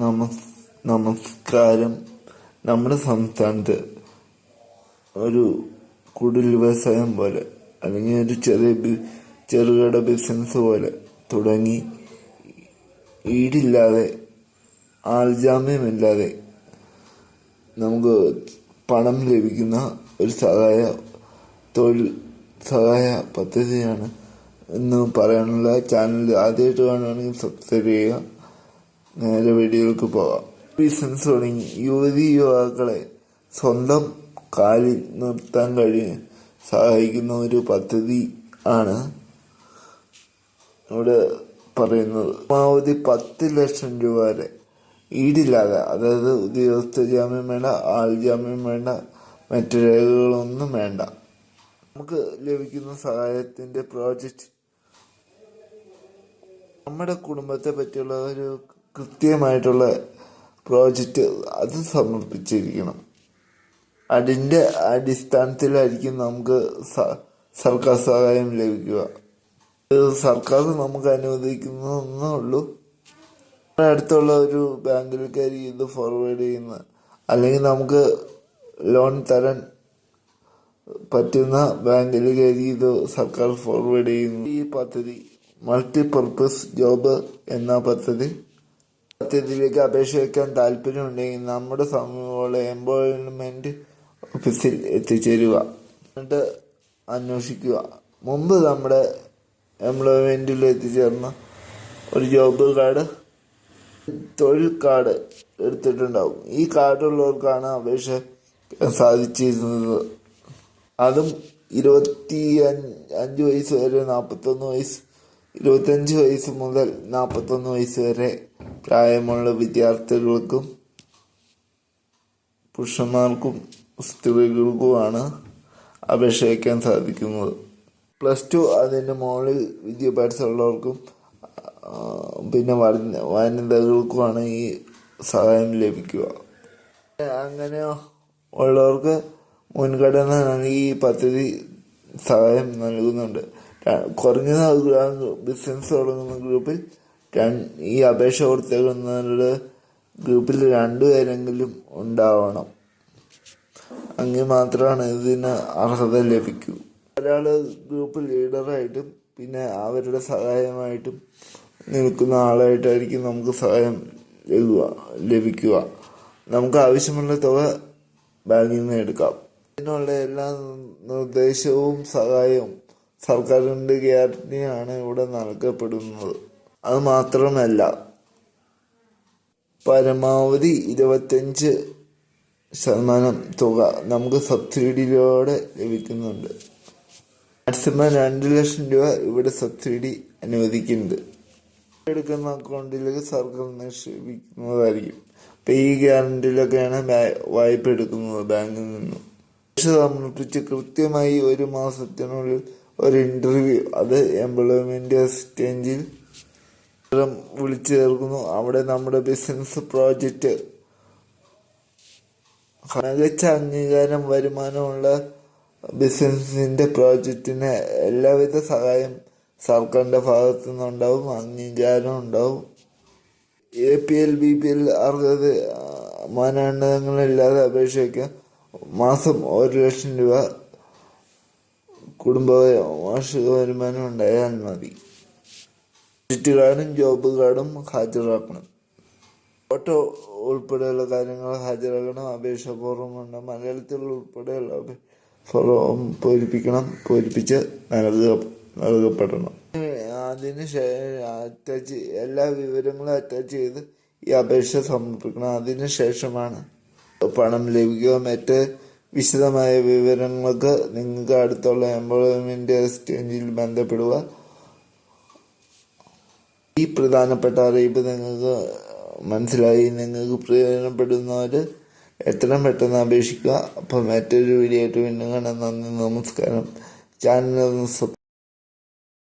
നമസ് നമസ്കാരം. നമ്മുടെ സംസ്ഥാനത്ത് ഒരു കുടിൽ വ്യവസായം പോലെ അല്ലെങ്കിൽ ഒരു ചെറിയ ചെറുകിട ബിസിനസ് പോലെ തുടങ്ങി. ഈടില്ലാതെ ആൾജാമ്യമില്ലാതെ നമുക്ക് പണം ലഭിക്കുന്ന ഒരു സഹായ തൊഴിൽ സഹായ പദ്ധതിയാണ് എന്ന് പറയാനുള്ള ചാനൽ ആദ്യമായിട്ട് കാണുകയാണെങ്കിൽ സബ്സ്ക്രൈബ് ചെയ്യുക. നേരെ വീഡിയോയിലേക്ക് പോകാം. തുടങ്ങി. യുവതി യുവാക്കളെ സ്വന്തം കാലിൽ നിർത്താൻ കഴിയ സഹായിക്കുന്ന ഒരു പദ്ധതി ആണ് ഇവിടെ പറയുന്നത്. പരമാവധി പത്ത് ലക്ഷം രൂപ വരെ ഈടില്ലാതെ അതായത് ഉദ്യോഗസ്ഥ ജാമ്യം വേണ്ട ആൾ ജാമ്യം വേണ്ട മറ്റു രേഖകളൊന്നും വേണ്ട. നമുക്ക് ലഭിക്കുന്ന സഹായത്തിന്റെ പ്രോജക്റ്റ് നമ്മുടെ കുടുംബത്തെ പറ്റിയുള്ള ഒരു കൃത്യമായിട്ടുള്ള പ്രോജക്റ്റ് അത് സമർപ്പിച്ചിരിക്കണം. അതിന്റെ അടിസ്ഥാനത്തിലായിരിക്കും നമുക്ക് സർക്കാർ സഹായം ലഭിക്കുക. സർക്കാർ നമുക്ക് അനുവദിക്കുന്നതെന്നേ ഉള്ളൂ അടുത്തുള്ള ഒരു ബാങ്കിലേക്കായിരിക്കും ഇത് ഫോർവേഡ് ചെയ്യുന്ന അല്ലെങ്കിൽ നമുക്ക് ലോൺ തരാൻ പറ്റുന്ന ബാങ്കിലേക്കായിരിക്കും ഇത് സർക്കാർ ഫോർവേഡ് ചെയ്യുന്നു ഈ പദ്ധതി മൾട്ടിപർപ്പസ് ജോബ് എന്ന പദ്ധതി പദ്ധതിയിലേക്ക് അപേക്ഷിക്കാൻ താല്പര്യമുണ്ടെങ്കിൽ നമ്മുടെ സമീപമുള്ള എംപ്ലോയ്മെന്റ് ഓഫീസിൽ എത്തിച്ചേരുക. എന്നിട്ട് അന്വേഷിക്കുക. മുമ്പ് നമ്മുടെ എംപ്ലോയ്മെന്റിൽ എത്തിച്ചേർന്ന ഒരു ജോബ് കാർഡ് തൊഴിൽ കാർഡ് എടുത്തിട്ടുണ്ടാവും. ഈ കാർഡുള്ളവർക്കാണ് അപേക്ഷ സാധിച്ചിരുന്നത്. അതും ഇരുപത്തി അഞ്ച് വയസ്സ് വരെ നാൽപ്പത്തൊന്ന് വയസ്സ് ഇരുപത്തഞ്ച് വയസ്സ് മുതൽ നാൽപ്പത്തൊന്ന് വയസ്സ് വരെ പ്രായമുള്ള വിദ്യാർത്ഥികൾക്കും പുരുഷന്മാർക്കും സ്ത്രീകൾക്കുമാണ് അപേക്ഷ വയ്ക്കാൻ സാധിക്കുന്നത്. പ്ലസ് ടു അതിന്റെ മുകളിൽ വിദ്യാഭ്യാസമുള്ളവർക്കും പിന്നെ വന- വനിതകൾക്കുമാണ് ഈ സഹായം ലഭിക്കുക. അങ്ങനെ ഉള്ളവർക്ക് മുൻഗണന നൽകി ഈ പദ്ധതി സഹായം നൽകുന്നുണ്ട്. കുറഞ്ഞ ബിസിനസ് തുടങ്ങുന്ന ഗ്രൂപ്പിൽ ഈ അപേക്ഷ കൊടുത്തേക്കുന്നവരുടെ ഗ്രൂപ്പിൽ രണ്ടുപേരെങ്കിലും ഉണ്ടാവണം. അങ്ങനെ മാത്രമാണ് ഇതിന് അർഹത ലഭിക്കൂ. ഒരാൾ ഗ്രൂപ്പ് ലീഡറായിട്ടും പിന്നെ അവരുടെ സഹായമായിട്ടും നിൽക്കുന്ന ആളായിട്ടായിരിക്കും നമുക്ക് സഹായം ലഭിക്കുക. നമുക്ക് ആവശ്യമുള്ള തുക ബാങ്കിൽ നിന്ന് എടുക്കാം. ഇതിനുള്ള എല്ലാ നിർദ്ദേശവും സഹായവും സർക്കാരിന്റെ ഗ്യാരണ്ടിയാണ് ഇവിടെ നൽകപ്പെടുന്നത്. അത് മാത്രമല്ല പരമാവധി ഇരുപത്തഞ്ച് ശതമാനം തുക നമുക്ക് സബ്സിഡിയിലൂടെ ലഭിക്കുന്നുണ്ട്. മാക്സിമം രണ്ട് ലക്ഷം രൂപ ഇവിടെ സബ്സിഡി അനുവദിക്കുന്നുണ്ട്. എടുക്കുന്ന അക്കൗണ്ടിലേക്ക് സർക്കാർ നിക്ഷേപിക്കുന്നതായിരിക്കും. അപ്പം ഈ ഗ്യാരണ്ടിയിലൊക്കെയാണ് വായ്പ എടുക്കുന്നത് ബാങ്കിൽ നിന്നും. സമർപ്പിച്ച് കൃത്യമായി ഒരു മാസത്തിനുള്ളിൽ ഒരു ഇന്റർവ്യൂ അത് എംപ്ലോയ്മെന്റ് എക്സ്ചേഞ്ചിൽ വിളിച്ചു ചേർക്കുന്നു. അവിടെ നമ്മുടെ ബിസിനസ് പ്രോജക്റ്റ് മികച്ച അംഗീകാരം വരുമാനമുള്ള ബിസിനസിന്റെ പ്രോജക്റ്റിന് എല്ലാവിധ സഹായം സർക്കാരിന്റെ ഭാഗത്തു നിന്നുണ്ടാവും അംഗീകാരം ഉണ്ടാവും. A P L B P L അർഹത മാനദണ്ഡങ്ങളില്ലാതെ അപേക്ഷിക്കാം മാസം ഒരു ലക്ഷം രൂപ കുടുംബ വാർഷിക വരുമാനം ഉണ്ടായാൽ മതി. വിസിറ്റ് കാർഡും ജോബ് കാർഡും ഹാജരാക്കണം. ഫോട്ടോ ഉൾപ്പെടെയുള്ള കാര്യങ്ങൾ ഹാജരാക്കണം. അപേക്ഷ ഫോറം ഉണ്ട് മലയാളത്തിൽ ഉൾപ്പെടെയുള്ള ഫോറം പൂരിപ്പിക്കണം. പൂരിപ്പിച്ച് നൽകുക നൽകപ്പെടണം. അതിന് അറ്റാച്ച് എല്ലാ വിവരങ്ങളും അറ്റാച്ച് ചെയ്ത് ഈ അപേക്ഷ സമർപ്പിക്കണം. അതിന് ശേഷമാണ് പണം ലഭിക്കുക. മറ്റ് വിശദമായ വിവരങ്ങൾക്ക് നിങ്ങൾക്ക് അടുത്തുള്ള എംപ്ലോയ്മെന്റ് എക്സ്ചേഞ്ചിൽ ബന്ധപ്പെടുക. ഈ പ്രധാനപ്പെട്ട അറിയിപ്പ് നിങ്ങൾക്ക് മനസ്സിലായി. നിങ്ങൾക്ക് പ്രയോജനപ്പെടുന്നവർ എത്രയും പെട്ടെന്ന് അപേക്ഷിക്കുക. അപ്പം മറ്റൊരു വീഡിയോ ആയിട്ട് വീണ്ടും കാണാം. നന്ദി നമസ്കാരം. ചാനൽ